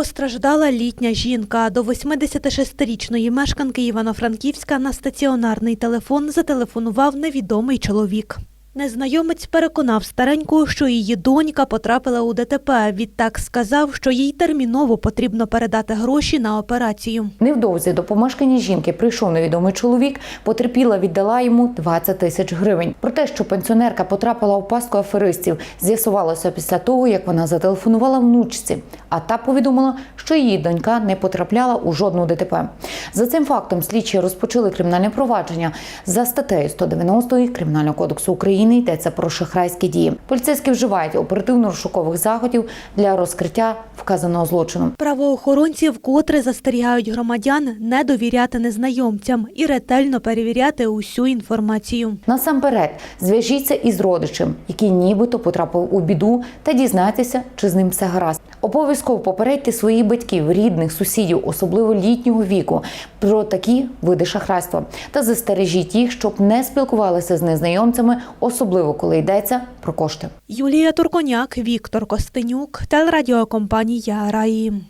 Постраждала літня жінка. До 86-річної мешканки Івано-Франківська на стаціонарний телефон зателефонував невідомий чоловік. Незнайомець переконав стареньку, що її донька потрапила у ДТП. Відтак сказав, що їй терміново потрібно передати гроші на операцію. Невдовзі до помешкання жінки прийшов невідомий чоловік. Потерпіла віддала йому 20 тисяч гривень. Про те, що пенсіонерка потрапила у пастку аферистів, з'ясувалося після того, як вона зателефонувала внучці. А та повідомила, що її донька не потрапляла у жодну ДТП. За цим фактом слідчі розпочали кримінальне провадження за статтею 190 Кримінального кодексу України. Йдеться про шахрайські дії. Поліцейські вживають оперативно-розшукових заходів для розкриття вказаного злочину. Правоохоронці вкотре застерігають громадян не довіряти незнайомцям і ретельно перевіряти усю інформацію. Насамперед, зв'яжіться із родичем, який нібито потрапив у біду, та дізнайтеся, чи з ним все гаразд. Обов'язково попередьте своїх батьків, рідних, сусідів, особливо літнього віку, про такі види шахрайства та застережіть їх, щоб не спілкувалися з незнайомцями, особливо коли йдеться про кошти. Юлія Турконяк, Віктор Костенюк, телерадіокомпанія Раї.